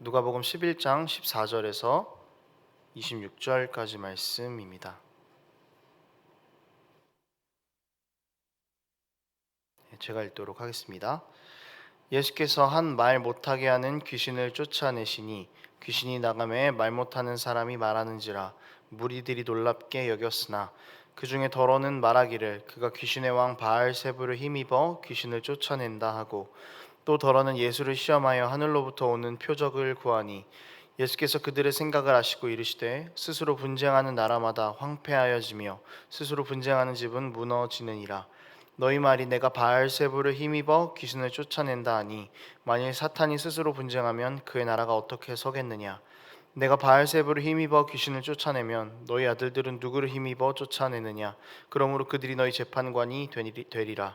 누가복음 11장 14절에서 26절까지 말씀입니다. 네, 제가 읽도록 하겠습니다. 예수께서 한 말 못하게 하는 귀신을 쫓아내시니 귀신이 나감에 말 못하는 사람이 말하는지라 무리들이 놀랍게 여겼으나 그 중에 더러는 말하기를 그가 귀신의 왕 바알세부를 힘입어 귀신을 쫓아낸다 하고 또 더러는 예수를 시험하여 하늘로부터 오는 표적을 구하니 예수께서 그들의 생각을 아시고 이르시되 스스로 분쟁하는 나라마다 황폐하여지며 스스로 분쟁하는 집은 무너지느니라. 너희 말이 내가 바알세부를 힘입어 귀신을 쫓아낸다 하니 만일 사탄이 스스로 분쟁하면 그의 나라가 어떻게 서겠느냐? 내가 바알세부를 힘입어 귀신을 쫓아내면 너희 아들들은 누구를 힘입어 쫓아내느냐? 그러므로 그들이 너희 재판관이 되리- 되리라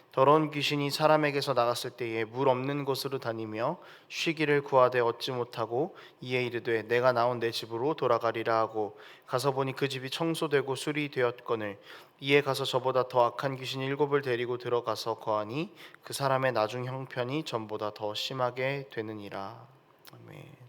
더러운 귀신이 사람에게서 나갔을 때에 물 없는 곳으로 다니며 쉬기를 구하되 얻지 못하고 이에 이르되 내가 나온 내 집으로 돌아가리라 하고 가서 보니 그 집이 청소되고 수리 되었거늘 이에 가서 저보다 더 악한 귀신 일곱을 데리고 들어가서 거하니 그 사람의 나중 형편이 전보다 더 심하게 되느니라 아멘.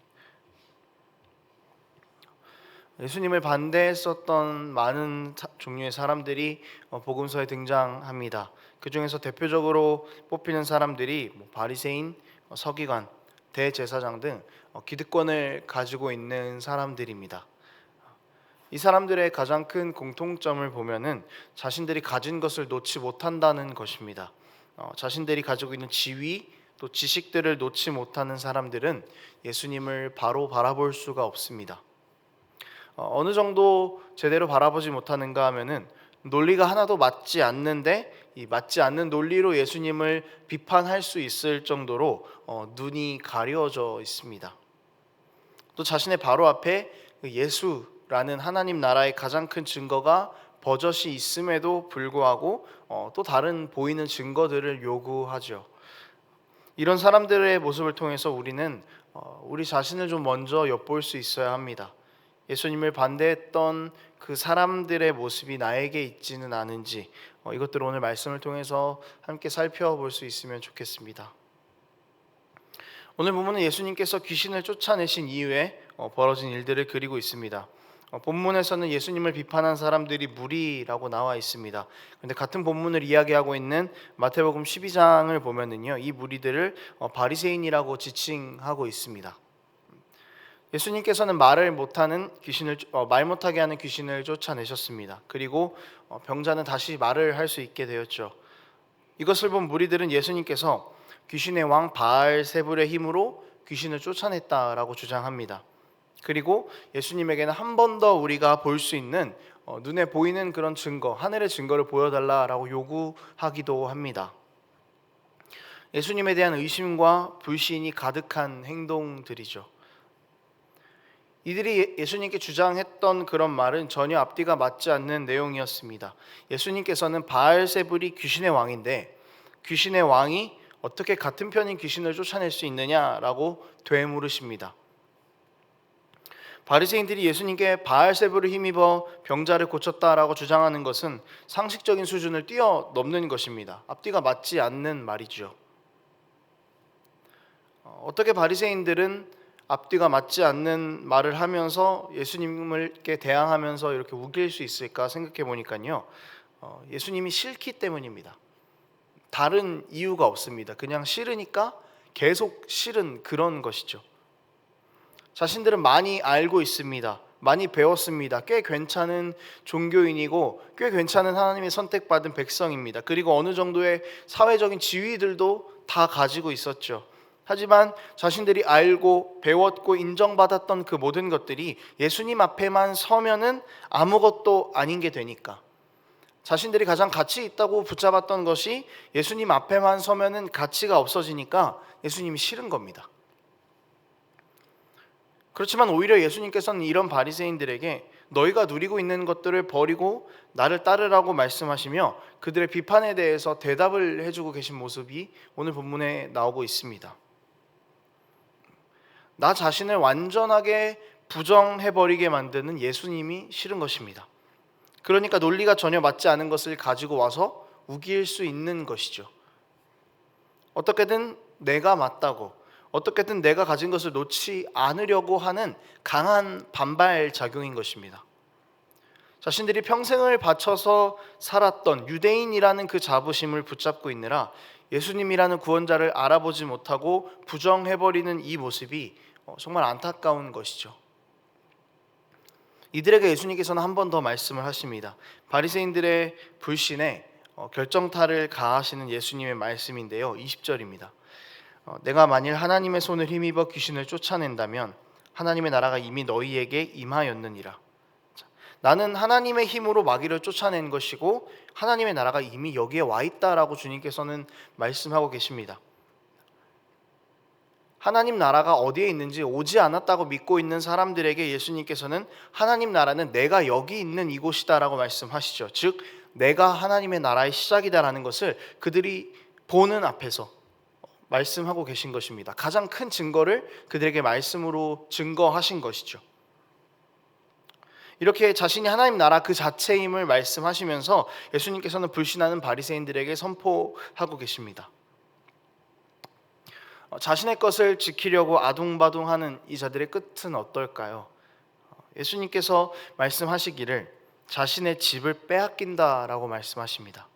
예수님을 반대했었던 많은 사- 종류의 사람들이 어, 복음서에 등장합니다. 그 중에서 대표적으로 뽑히는 사람들이 뭐 바리새인, 어, 서기관, 대제사장 등 어, 기득권을 가지고 있는 사람들입니다. 이 사람들의 가장 큰 공통점을 보면은 자신들이 가진 것을 놓지 못한다는 것입니다. 어, 자신들이 가지고 있는 지위 또 지식들을 놓지 못하는 사람들은 예수님을 바로 바라볼 수가 없습니다. 어, 어느 정도 제대로 바라보지 못하는가 하면은 논리가 하나도 맞지 않는데 이 맞지 않는 논리로 예수님을 비판할 수 있을 정도로 어, 눈이 가려져 있습니다. 또 자신의 바로 앞에 그 예수라는 하나님 나라의 가장 큰 증거가 버젓이 있음에도 불구하고 어, 또 다른 보이는 증거들을 요구하죠. 이런 사람들의 모습을 통해서 우리는 어, 우리 자신을 좀 먼저 엿볼 수 있어야 합니다. 예수님을 반대했던 그 사람들의 모습이 나에게 있지는 않은지 어, 이것들을 오늘 말씀을 통해서 함께 살펴볼 수 있으면 좋겠습니다. 오늘 본문은 예수님께서 귀신을 쫓아내신 이후에 어, 벌어진 일들을 그리고 있습니다. 어, 본문에서는 예수님을 비판한 사람들이 무리라고 나와 있습니다. 그런데 같은 본문을 이야기하고 있는 마태복음 12장을 보면은요, 이 무리들을 어, 바리새인이라고 지칭하고 있습니다. 예수님께서는 말을 못하는 귀신을 어, 말 못하게 하는 귀신을 쫓아내셨습니다. 그리고 어, 병자는 다시 말을 할 수 있게 되었죠. 이것을 본 무리들은 예수님께서 귀신의 왕 바알세불의 힘으로 귀신을 쫓아냈다라고 주장합니다. 그리고 예수님에게는 한 번 더 우리가 볼 수 있는 어, 눈에 보이는 그런 증거, 하늘의 증거를 보여달라라고 요구하기도 합니다. 예수님에 대한 의심과 불신이 가득한 행동들이죠. 이들이 예수님께 주장했던 그런 말은 전혀 앞뒤가 맞지 않는 내용이었습니다. 예수님께서는 바알세불이 귀신의 왕인데 귀신의 왕이 어떻게 같은 편인 귀신을 쫓아낼 수 있느냐라고 되물으십니다. 바리새인들이 예수님께 바알세불을 힘입어 병자를 고쳤다라고 주장하는 것은 상식적인 수준을 뛰어넘는 것입니다. 앞뒤가 맞지 않는 말이죠. 어, 어떻게 바리새인들은 앞뒤가 맞지 않는 말을 하면서 예수님을께 대항하면서 이렇게 우길 수 있을까 생각해 보니까요. 어, 예수님이 싫기 때문입니다. 다른 이유가 없습니다. 그냥 싫으니까 계속 싫은 그런 것이죠. 자신들은 많이 알고 있습니다. 많이 배웠습니다. 꽤 괜찮은 종교인이고 꽤 괜찮은 하나님의 선택받은 백성입니다. 그리고 어느 정도의 사회적인 지위들도 다 가지고 있었죠. 하지만 자신들이 알고 배웠고 인정받았던 그 모든 것들이 예수님 앞에만 서면은 아무것도 아닌 게 되니까 자신들이 가장 가치 있다고 붙잡았던 것이 예수님 앞에만 서면은 가치가 없어지니까 예수님이 싫은 겁니다. 그렇지만 오히려 예수님께서는 이런 바리새인들에게 너희가 누리고 있는 것들을 버리고 나를 따르라고 말씀하시며 그들의 비판에 대해서 대답을 해주고 계신 모습이 오늘 본문에 나오고 있습니다. 나 자신을 완전하게 부정해버리게 만드는 예수님이 싫은 것입니다. 그러니까 논리가 전혀 맞지 않은 것을 가지고 와서 우길 수 있는 것이죠. 어떻게든 내가 맞다고, 어떻게든 내가 가진 것을 놓지 않으려고 하는 강한 반발 작용인 것입니다. 자신들이 평생을 바쳐서 살았던 유대인이라는 그 자부심을 붙잡고 있느라 예수님이라는 구원자를 알아보지 못하고 부정해버리는 이 모습이 어, 정말 안타까운 것이죠. 이들에게 예수님께서는 한 번 더 말씀을 하십니다. 바리새인들의 불신에 어, 결정타를 가하시는 예수님의 말씀인데요. 20절입니다. 어, 내가 만일 하나님의 손을 힘입어 귀신을 쫓아낸다면 하나님의 나라가 이미 너희에게 임하였느니라. 자, 나는 하나님의 힘으로 마귀를 쫓아낸 것이고 하나님의 나라가 이미 여기에 와 있다라고 주님께서는 말씀하고 계십니다. 하나님 나라가 어디에 있는지 오지 않았다고 믿고 있는 사람들에게 예수님께서는 하나님 나라는 내가 여기 있는 이곳이다라고 말씀하시죠. 즉 내가 하나님의 나라의 시작이다라는 것을 그들이 보는 앞에서 말씀하고 계신 것입니다. 가장 큰 증거를 그들에게 말씀으로 증거하신 것이죠. 이렇게 자신이 하나님 나라 그 자체임을 말씀하시면서 예수님께서는 불신하는 바리새인들에게 선포하고 계십니다. 어, 자신의 것을 지키려고 아둥바둥하는 이 자들의 끝은 어떨까요? 어, 예수님께서 말씀하시기를 자신의 집을 빼앗긴다라고 말씀하십니다.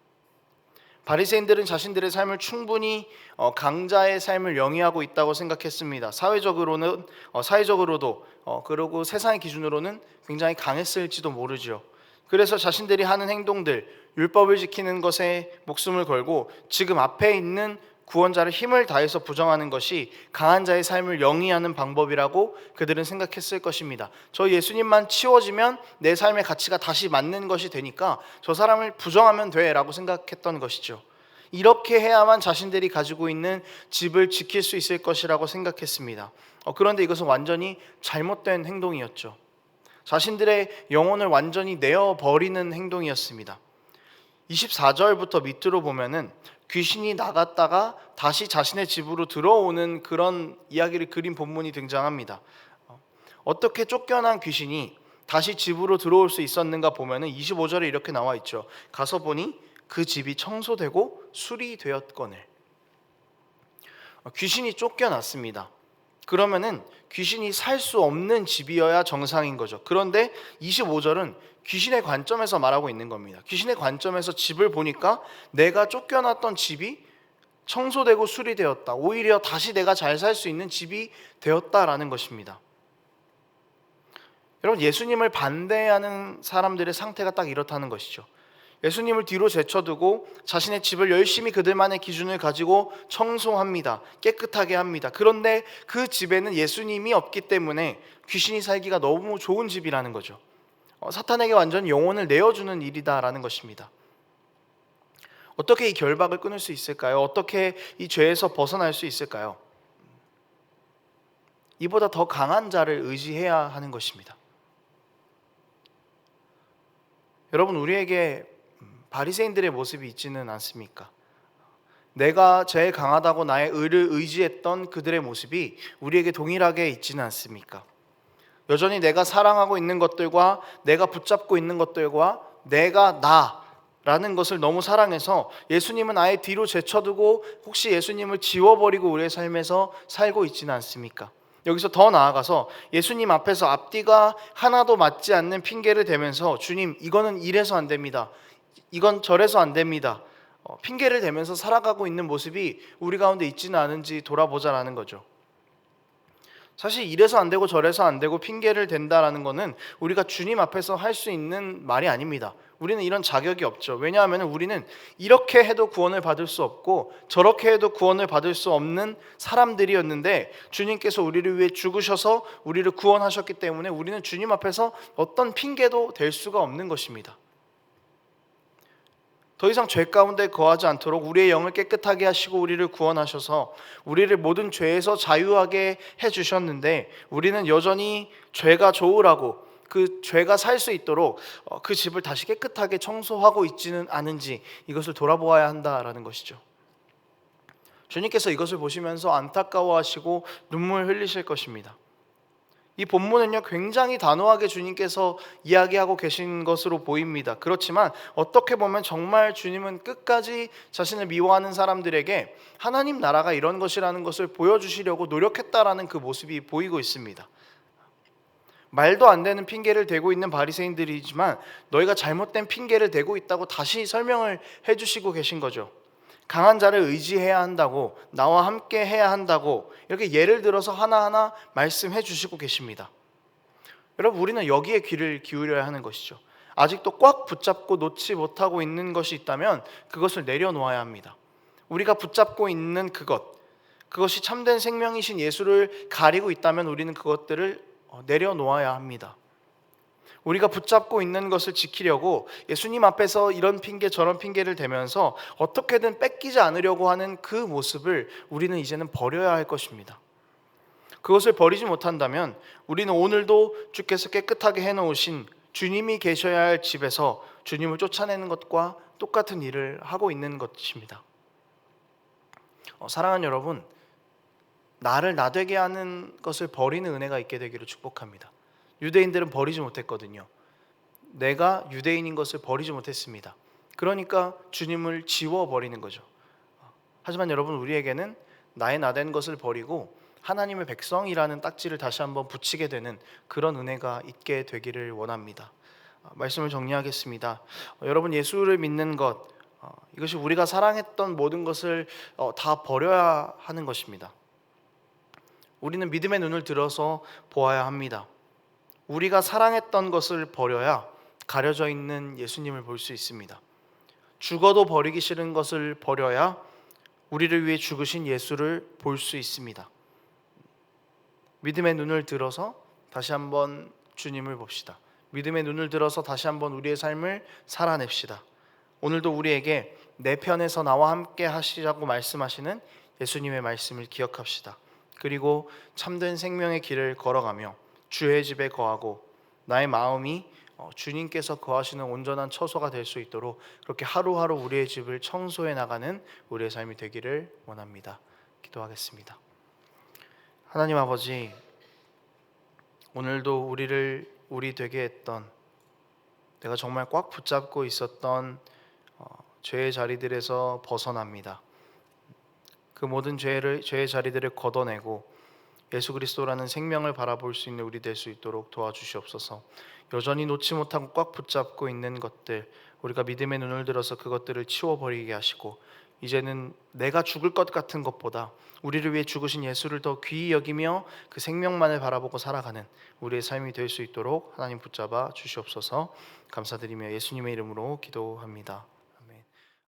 바리새인들은 자신들의 삶을 충분히 어, 강자의 삶을 영위하고 있다고 생각했습니다. 사회적으로는 사회적으로도 그리고 세상의 기준으로는 굉장히 강했을지도 모르죠. 그래서 자신들이 하는 행동들, 율법을 지키는 것에 목숨을 걸고 지금 앞에 있는 구원자를 힘을 다해서 부정하는 것이 강한 자의 삶을 영위하는 방법이라고 그들은 생각했을 것입니다. 저 예수님만 치워지면 내 삶의 가치가 다시 맞는 것이 되니까 저 사람을 부정하면 돼라고 생각했던 것이죠. 이렇게 해야만 자신들이 가지고 있는 집을 지킬 수 있을 것이라고 생각했습니다. 어, 그런데 이것은 완전히 잘못된 행동이었죠. 자신들의 영혼을 완전히 내어 버리는 행동이었습니다. 24절부터 밑으로 보면은 귀신이 나갔다가 다시 자신의 집으로 들어오는 그런 이야기를 그린 본문이 등장합니다. 어떻게 쫓겨난 귀신이 다시 집으로 들어올 수 있었는가 보면은 25절에 이렇게 나와 있죠. 가서 보니 그 집이 청소되고 수리되었거늘. 귀신이 쫓겨났습니다. 그러면은 귀신이 살 수 없는 집이어야 정상인 거죠. 그런데 25절은 귀신의 관점에서 말하고 있는 겁니다. 귀신의 관점에서 집을 보니까 내가 쫓겨났던 집이 청소되고 수리되었다. 오히려 다시 내가 잘 살 수 있는 집이 되었다라는 것입니다. 여러분 예수님을 반대하는 사람들의 상태가 딱 이렇다는 것이죠. 예수님을 뒤로 제쳐두고 자신의 집을 열심히 그들만의 기준을 가지고 청소합니다. 깨끗하게 합니다. 그런데 그 집에는 예수님이 없기 때문에 귀신이 살기가 너무 좋은 집이라는 거죠. 어, 사탄에게 완전 영혼을 내어주는 일이다라는 것입니다. 어떻게 이 결박을 끊을 수 있을까요? 어떻게 이 죄에서 벗어날 수 있을까요? 이보다 더 강한 자를 의지해야 하는 것입니다. 여러분 우리에게 바리새인들의 모습이 있지는 않습니까? 내가 제일 강하다고 나의 의를 의지했던 그들의 모습이 우리에게 동일하게 있지는 않습니까? 여전히 내가 사랑하고 있는 것들과 내가 붙잡고 있는 것들과 내가 나라는 것을 너무 사랑해서 예수님은 아예 뒤로 제쳐두고 혹시 예수님을 지워버리고 우리의 삶에서 살고 있지는 않습니까? 여기서 더 나아가서 예수님 앞에서 앞뒤가 하나도 맞지 않는 핑계를 대면서 주님 이거는 이래서 안 됩니다. 이건 저래서 안 됩니다. 어, 핑계를 대면서 살아가고 있는 모습이 우리 가운데 있지는 않은지 돌아보자라는 거죠. 사실 이래서 안 되고 저래서 안 되고 핑계를 댄다라는 것은 우리가 주님 앞에서 할 수 있는 말이 아닙니다. 우리는 이런 자격이 없죠. 왜냐하면 우리는 이렇게 해도 구원을 받을 수 없고 저렇게 해도 구원을 받을 수 없는 사람들이었는데 주님께서 우리를 위해 죽으셔서 우리를 구원하셨기 때문에 우리는 주님 앞에서 어떤 핑계도 될 수가 없는 것입니다. 더 이상 죄 가운데 거하지 않도록 우리의 영을 깨끗하게 하시고 우리를 구원하셔서 우리를 모든 죄에서 자유하게 해 주셨는데 우리는 여전히 죄가 좋으라고 그 죄가 살 수 있도록 어, 그 집을 다시 깨끗하게 청소하고 있지는 않은지 이것을 돌아보아야 한다라는 것이죠. 주님께서 이것을 보시면서 안타까워하시고 눈물 흘리실 것입니다. 이 본문은요 굉장히 단호하게 주님께서 이야기하고 계신 것으로 보입니다. 그렇지만 어떻게 보면 정말 주님은 끝까지 자신을 미워하는 사람들에게 하나님 나라가 이런 것이라는 것을 보여주시려고 노력했다라는 그 모습이 보이고 있습니다. 말도 안 되는 핑계를 대고 있는 바리새인들이지만 너희가 잘못된 핑계를 대고 있다고 다시 설명을 해주시고 계신 거죠. 강한 자를 의지해야 한다고 나와 함께 해야 한다고 이렇게 예를 들어서 하나하나 말씀해 주시고 계십니다. 여러분 우리는 여기에 귀를 기울여야 하는 것이죠. 아직도 꽉 붙잡고 놓지 못하고 있는 것이 있다면 그것을 내려놓아야 합니다. 우리가 붙잡고 있는 그것 그것이 참된 생명이신 예수를 가리고 있다면 우리는 그것들을 어, 내려놓아야 합니다. 우리가 붙잡고 있는 것을 지키려고 예수님 앞에서 이런 핑계 저런 핑계를 대면서 어떻게든 뺏기지 않으려고 하는 그 모습을 우리는 이제는 버려야 할 것입니다. 그것을 버리지 못한다면 우리는 오늘도 주께서 깨끗하게 해놓으신 주님이 계셔야 할 집에서 주님을 쫓아내는 것과 똑같은 일을 하고 있는 것입니다. 어, 사랑하는 여러분, 나를 나되게 하는 것을 버리는 은혜가 있게 되기를 축복합니다. 유대인들은 버리지 못했거든요. 내가 유대인인 것을 버리지 못했습니다. 그러니까 주님을 지워 버리는 거죠. 하지만 여러분 우리에게는 나의 나된 것을 버리고 하나님의 백성이라는 딱지를 다시 한번 붙이게 되는 그런 은혜가 있게 되기를 원합니다. 어, 말씀을 정리하겠습니다. 어, 여러분 예수를 믿는 것 어, 이것이 우리가 사랑했던 모든 것을 어, 다 버려야 하는 것입니다. 우리는 믿음의 눈을 들어서 보아야 합니다. 우리가 사랑했던 것을 버려야 가려져 있는 예수님을 볼 수 있습니다. 죽어도 버리기 싫은 것을 버려야 우리를 위해 죽으신 예수를 볼 수 있습니다. 믿음의 눈을 들어서 다시 한번 주님을 봅시다. 믿음의 눈을 들어서 다시 한번 우리의 삶을 살아냅시다. 오늘도 우리에게 내 편에서 나와 함께 하시자고 말씀하시는 예수님의 말씀을 기억합시다. 그리고 참된 생명의 길을 걸어가며 주의 집에 거하고 나의 마음이 어, 주님께서 거하시는 온전한 처소가 될 수 있도록 그렇게 하루하루 우리의 집을 청소해 나가는 우리의 삶이 되기를 원합니다. 기도하겠습니다. 하나님 아버지 오늘도 우리를 우리 되게 했던 내가 정말 꽉 붙잡고 있었던 어, 죄의 자리들에서 벗어납니다. 그 모든 죄를 죄의 자리들을 걷어내고 예수 그리스도라는 생명을 바라볼 수 있는 우리 될 수 있도록 도와주시옵소서. 여전히 놓지 못하고 꽉 붙잡고 있는 것들 우리가 믿음의 눈을 들어서 그것들을 치워버리게 하시고 이제는 내가 죽을 것 같은 것보다 우리를 위해 죽으신 예수를 더 귀히 여기며 그 생명만을 바라보고 살아가는 우리의 삶이 될 수 있도록 하나님 붙잡아 주시옵소서 감사드리며 예수님의 이름으로 기도합니다.